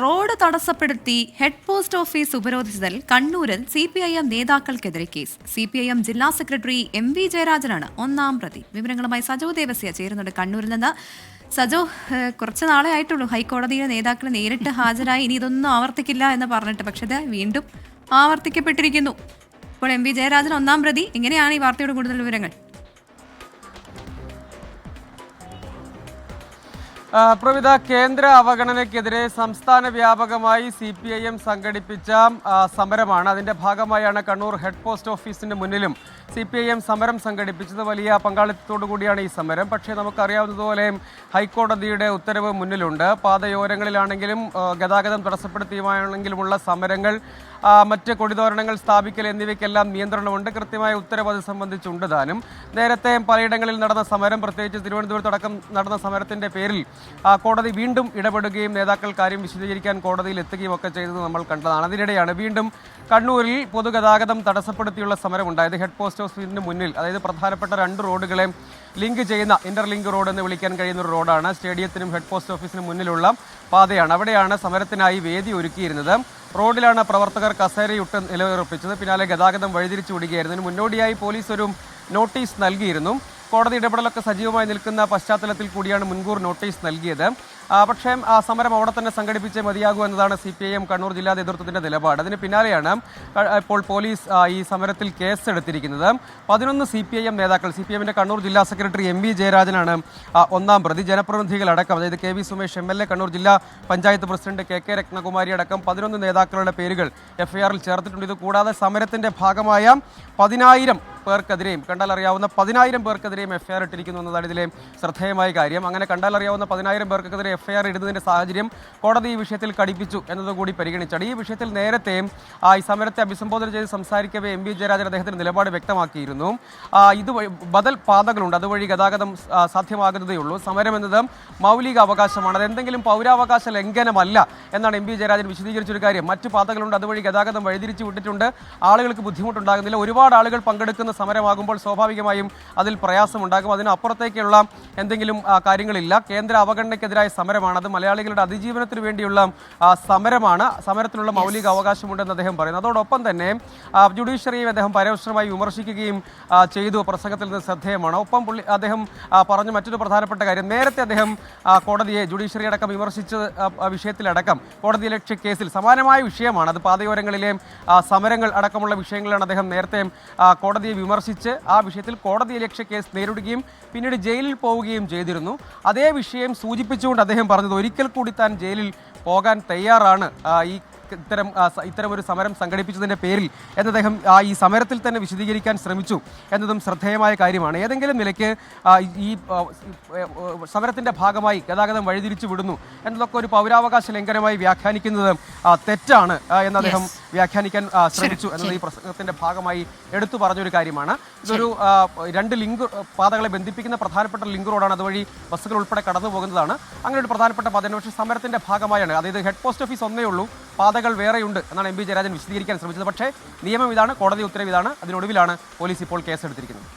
Road തടസ്സപ്പെടുത്തി head post office ഉപരോധിച്ചതിൽ കണ്ണൂരിൽ സി പി ഐ എം നേതാക്കൾക്കെതിരെ case. C P I M ജില്ലാ സെക്രട്ടറി എം വി ജയരാജനാണ് ഒന്നാം പ്രതി. വിവരങ്ങളുമായി സജോ ദേവസ്യ ചേരുന്നുണ്ട് കണ്ണൂരിൽ നിന്ന്. സജോ കുറച്ച് നാളെ ആയിട്ടുള്ളൂ ഹൈക്കോടതിയിലെ നേതാക്കൾ നേരിട്ട് ഹാജരായി. ഇനി ഇതൊന്നും ആവർത്തിക്കില്ല എന്ന് പറഞ്ഞിട്ട് പക്ഷേ ഇത് വീണ്ടും ആവർത്തിക്കപ്പെട്ടിരിക്കുന്നു. ഇപ്പോൾ എം വി ജയരാജൻ ഒന്നാം പ്രതി. എങ്ങനെയാണ് ഈ വാർത്തയുടെ കൂടുതൽ വിവരങ്ങൾ? പ്രവിധ കേന്ദ്ര അവഗണനയ്ക്കെതിരെ സംസ്ഥാന വ്യാപകമായി സി പി ഐ എം സംഘടിപ്പിച്ച സമരമാണ്. അതിന്റെ ഭാഗമായാണ് കണ്ണൂർ ഹെഡ് പോസ്റ്റ് ഓഫീസിന് മുന്നിലും സി പി ഐ എം സമരം സംഘടിപ്പിച്ചത് വലിയ പങ്കാളിത്തത്തോടു കൂടിയാണ് ഈ സമരം. പക്ഷേ നമുക്കറിയാവുന്നതുപോലെ ഹൈക്കോടതിയുടെ ഉത്തരവ് മുന്നിലുണ്ട്. പാതയോരങ്ങളിലാണെങ്കിലും ഗതാഗതം തടസ്സപ്പെടുത്തിയുമാണെങ്കിലുമുള്ള സമരങ്ങൾ മറ്റ് കൊടിതോരണങ്ങൾ സ്ഥാപിക്കൽ എന്നിവയ്ക്കെല്ലാം നിയന്ത്രണമുണ്ട്. കൃത്യമായ ഉത്തരവ് അത് സംബന്ധിച്ചുണ്ട് താനും. നേരത്തെ പലയിടങ്ങളിൽ നടന്ന സമരം പ്രത്യേകിച്ച് തിരുവനന്തപുരത്തടക്കം നടന്ന സമരത്തിന്റെ പേരിൽ കോടതി വീണ്ടും ഇടപെടുകയും നേതാക്കൾ കാര്യം വിശദീകരിക്കാൻ കോടതിയിൽ എത്തുകയും ഒക്കെ ചെയ്തത് നമ്മൾ കണ്ടതാണ്. അതിനിടെയാണ് വീണ്ടും കണ്ണൂരിൽ പൊതുഗതാഗതം തടസ്സപ്പെടുത്തിയുള്ള സമരമുണ്ടായത് ഹെഡ് പോസ്റ്റ് ഓഫീസിന് മുന്നിൽ അതായത് പ്രധാനപ്പെട്ട രണ്ട് റോഡുകളെ ലിങ്ക് ചെയ്യുന്ന ഇന്റർലിങ്ക് റോഡ് എന്ന് വിളിക്കാൻ കഴിയുന്ന ഒരു റോഡാണ്. സ്റ്റേഡിയത്തിനും ഹെഡ് പോസ്റ്റ് ഓഫീസിനും മുന്നിലുള്ള പാതയാണ്. അവിടെയാണ് സമരത്തിനായി വേദി ഒരുക്കിയിരുന്നത്. റോഡിലാണ് പ്രവർത്തകർ കസേരയിട്ട് നിലയുറപ്പിച്ചത്. പിന്നാലെ ഗതാഗതം വഴിതിരിച്ചു വിടുകയായിരുന്നു. ഇതിന് മുന്നോടിയായി പോലീസ് ഒരു നോട്ടീസ് നൽകിയിരുന്നു. കോടതി ഇടപെടലൊക്കെ സജീവമായി നിൽക്കുന്ന പശ്ചാത്തലത്തിൽ കൂടിയാണ് മുൻകൂർ നോട്ടീസ് നൽകിയത്. പക്ഷേ സമരം അവിടെ തന്നെ സംഘടിപ്പിച്ചേ മതിയാകൂ എന്നതാണ് C P I M Kannur ജില്ലാ നേതൃത്വത്തിന്റെ നിലപാട്. അതിന് പിന്നാലെയാണ് ഇപ്പോൾ പോലീസ് ഈ സമരത്തിൽ കേസ് എടുത്തിരിക്കുന്നത് പതിനൊന്ന് സി പി ഐ എം നേതാക്കൾ സി പി എമ്മിന്റെ കണ്ണൂർ ജില്ലാ സെക്രട്ടറി എം വി ജയരാജനാണ് ഒന്നാം പ്രതി. ജനപ്രതിനിധികളടക്കം അതായത് K V Sumesh M L A Kannur ജില്ലാ panchayat president K K Ratnakumari അടക്കം പതിനൊന്ന് നേതാക്കളുടെ പേരുകൾ എഫ്ഐആറിൽ ചേർത്തിട്ടുണ്ട്. ഇത് കൂടാതെ സമരത്തിന്റെ ഭാഗമായ പതിനായിരം പേർക്കെതിരെയും കണ്ടാൽ അറിയാവുന്ന പതിനായിരം പേർക്കെതിരെയും എഫ്ഐആർ ഇട്ടിരിക്കുന്നു എന്നതാണ് ഇതിലെ ശ്രദ്ധേയമായ കാര്യം. അങ്ങനെ കണ്ടാൽ അറിയാവുന്ന പതിനായിരം പേർക്കെതിരെ എഫ്ഐആർ ഇടുന്നതിന്റെ സാഹചര്യം കോടതി ഈ വിഷയത്തിൽ കടിപ്പിച്ചു എന്നതുകൂടി പരിഗണിച്ചാണ്. ഈ വിഷയത്തിൽ നേരത്തെ ഈ സമരത്തെ അഭിസംബോധന ചെയ്ത് സംസാരിക്കവേ എം വി ജയരാജൻ അദ്ദേഹത്തിന്റെ നിലപാട് വ്യക്തമാക്കിയിരുന്നു. ഇത് ബദൽ പാതകളുണ്ട്. അതുവഴി ഗതാഗതം സാധ്യമാകുന്നതേ ഉള്ളൂ. സമരം എന്നത് മൗലിക അവകാശമാണ്. അത് എന്തെങ്കിലും പൗരാവകാശ ലംഘനമല്ല എന്നാണ് എം വി ജയരാജൻ വിശദീകരിച്ചൊരു കാര്യം. മറ്റു പാതകളുണ്ട്. അതുവഴി ഗതാഗതം വഴിതിരിച്ചു വിട്ടിട്ടുണ്ട്. ആളുകൾക്ക് ബുദ്ധിമുട്ടുണ്ടാകുന്നില്ല. ഒരുപാട് ആളുകൾ പങ്കെടുക്കുന്ന സമരമാകുമ്പോൾ സ്വാഭാവികമായും അതിൽ പ്രയാസമുണ്ടാകും. അതിനപ്പുറത്തേക്കുള്ള എന്തെങ്കിലും കാര്യങ്ങളില്ല. കേന്ദ്ര അവഗണനയ്ക്കെതിരായ സമരമാണ്. അത് മലയാളികളുടെ അതിജീവനത്തിന് വേണ്ടിയുള്ള സമരമാണ്. സമരത്തിനുള്ള മൗലിക അവകാശമുണ്ടെന്ന് അദ്ദേഹം പറയുന്നു. അതോടൊപ്പം തന്നെ ജുഡീഷ്യറിയും അദ്ദേഹം പരോക്ഷമായി വിമർശിക്കുകയും ചെയ്തു. പ്രസംഗത്തിൽ നിന്ന് ശ്രദ്ധേയമാണ്. ഒപ്പം പുള്ളി അദ്ദേഹം പറഞ്ഞ മറ്റൊരു പ്രധാനപ്പെട്ട കാര്യം. നേരത്തെ അദ്ദേഹം കോടതിയെ ജുഡീഷ്യറി അടക്കം വിമർശിച്ച വിഷയത്തിലടക്കം കോടതി ലക്ഷ്യ കേസിൽ സമാനമായ വിഷയമാണ്. അത് പാതയോരങ്ങളിലെ സമരങ്ങൾ അടക്കമുള്ള വിഷയങ്ങളാണ് അദ്ദേഹം നേരത്തെ കോടതിയെ വിമർശിച്ച് ആ വിഷയത്തിൽ കോടതി കേസ് നേരിടുകയും പിന്നീട് ജയിലിൽ പോവുകയും ചെയ്തിരുന്നു. അതേ വിഷയം സൂചിപ്പിച്ചുകൊണ്ട് അദ്ദേഹം പറഞ്ഞത് ഒരിക്കൽ കൂടി താൻ ജയിലിൽ പോകാൻ തയ്യാറാണ്. ഈ ഇത്തരം ഇത്തരം ഒരു സമരം സംഘടിപ്പിച്ചതിന്റെ പേരിൽ എന്ന് അദ്ദേഹം ഈ സമരത്തിൽ തന്നെ വിശദീകരിക്കാൻ ശ്രമിച്ചു എന്നതും ശ്രദ്ധേയമായ കാര്യമാണ്. ഏതെങ്കിലും നിലയ്ക്ക് ഈ സമരത്തിന്റെ ഭാഗമായി ഗതാഗതം വഴിതിരിച്ചു വിടുന്നു എന്നതൊക്കെ ഒരു പൗരാവകാശ ലംഘനമായി വ്യാഖ്യാനിക്കുന്നത് തെറ്റാണ് എന്ന് അദ്ദേഹം വ്യാഖ്യാനിക്കാൻ ശ്രമിച്ചു എന്നത് ഈ പ്രസംഗത്തിന്റെ ഭാഗമായി എടുത്തു പറഞ്ഞൊരു കാര്യമാണ്. ഇതൊരു രണ്ട് ലിങ്ക് പാതകളെ ബന്ധിപ്പിക്കുന്ന പ്രധാനപ്പെട്ട ലിങ്ക് റോഡാണ്. അതുവഴി ബസ്സുകൾ ഉൾപ്പെടെ കടന്നു പോകുന്നതാണ്. അങ്ങനെ ഒരു പ്രധാനപ്പെട്ട പാതയാണ്. പക്ഷേ സമരത്തിന്റെ ഭാഗമായാണ്. അതായത് ഹെഡ് പോസ്റ്റ് ഓഫീസ് ഒന്നേ ഉള്ളൂ. പാതകൾ വേറെയുണ്ട് എന്നാണ് എം പി ജയരാജൻ വിശദീകരിക്കാൻ ശ്രമിച്ചത്. പക്ഷേ നിയമം ഇതാണ് കോടതി ഉത്തരവ് ഇതാണ്. അതിനൊടുവിലാണ് പോലീസ് ഇപ്പോൾ കേസെടുത്തിരിക്കുന്നത്.